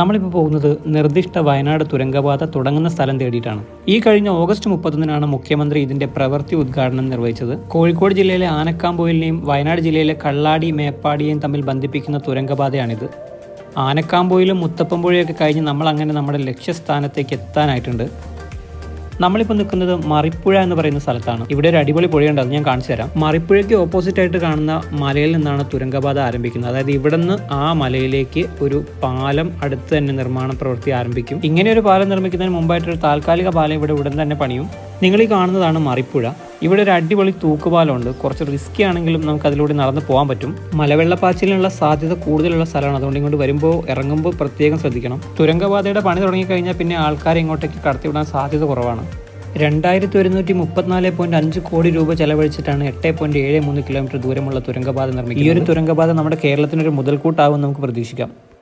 നമ്മളിപ്പോൾ പോകുന്നത് നിർദ്ദിഷ്ട വയനാട് തുരങ്കപാത തുടങ്ങുന്ന സ്ഥലം തേടിയിട്ടാണ്. ഈ കഴിഞ്ഞ ഓഗസ്റ്റ് മുപ്പത്തൊന്നിനാണ് മുഖ്യമന്ത്രി ഇതിന്റെ പ്രവൃത്തി ഉദ്ഘാടനം നിർവഹിച്ചത്. കോഴിക്കോട് ജില്ലയിലെ ആനക്കാമ്പോയിലിനെയും വയനാട് ജില്ലയിലെ കള്ളാടി മേപ്പാടിയെയും തമ്മിൽ ബന്ധിപ്പിക്കുന്ന തുരങ്കപാതയാണിത്. ആനക്കാമ്പോയിലും മുത്തപ്പമ്പുഴയൊക്കെ കഴിഞ്ഞ് നമ്മൾ അങ്ങനെ നമ്മുടെ ലക്ഷ്യസ്ഥാനത്തേക്ക് എത്താനായിട്ടുണ്ട്. നമ്മളിപ്പോൾ നിൽക്കുന്നത് മറിപ്പുഴ എന്ന് പറയുന്ന സ്ഥലത്താണ്. ഇവിടെ ഒരു അടിപൊളി പുഴയുണ്ട് അത് ഞാൻ കാണിച്ചു തരാം. മറിപ്പുഴയ്ക്ക് ഓപ്പോസിറ്റ് ആയിട്ട് കാണുന്ന മലയിൽ നിന്നാണ് തുരങ്കപാത ആരംഭിക്കുന്നത്. അതായത് ഇവിടെ നിന്ന് ആ മലയിലേക്ക് ഒരു പാലം അടുത്ത് തന്നെ നിർമ്മാണ പ്രവൃത്തി ആരംഭിക്കും. ഇങ്ങനെ ഒരു പാലം നിർമ്മിക്കുന്നതിന് മുമ്പായിട്ട് ഒരു താൽക്കാലിക പാലം ഇവിടെ ഉടൻ തന്നെ പണിയും. നിങ്ങൾ ഈ കാണുന്നതാണ് മറിപ്പുഴ. ഇവിടെ ഒരു അടിപൊളി തൂക്കുപാലമുണ്ട്. കുറച്ച് റിസ്കി ആണെങ്കിലും നമുക്ക് അതിലൂടെ നടന്ന് പോകാൻ പറ്റും. മലവെള്ളപ്പാച്ചിലിനുള്ള സാധ്യത കൂടുതലുള്ള സ്ഥലമാണ്. അതുകൊണ്ട് ഇങ്ങോട്ട് വരുമ്പോൾ ഇറങ്ങുമ്പോൾ പ്രത്യേകം ശ്രദ്ധിക്കണം. തുരങ്കപാതയുടെ പണി തുടങ്ങിക്കഴിഞ്ഞാൽ പിന്നെ ആൾക്കാരെ ഇങ്ങോട്ടേക്ക് കടത്തിവിടാൻ സാധ്യത കുറവാണ്. രണ്ടായിരത്തി ഒരുന്നൂറ്റി മുപ്പത്തിനാല് പോയിന്റ് അഞ്ച് കോടി രൂപ ചെലവഴിച്ചിട്ടാണ് എട്ട് പോയിന്റ് ഏഴ് മൂന്ന് കിലോമീറ്റർ ദൂരമുള്ള തുരങ്കപാത നിർമ്മിക്കുന്നത്. ഈ ഒരു തുരങ്കപാത നമ്മുടെ കേരളത്തിനൊരു മുതൽക്കൂട്ടാവും നമുക്ക് പ്രതീക്ഷിക്കാം.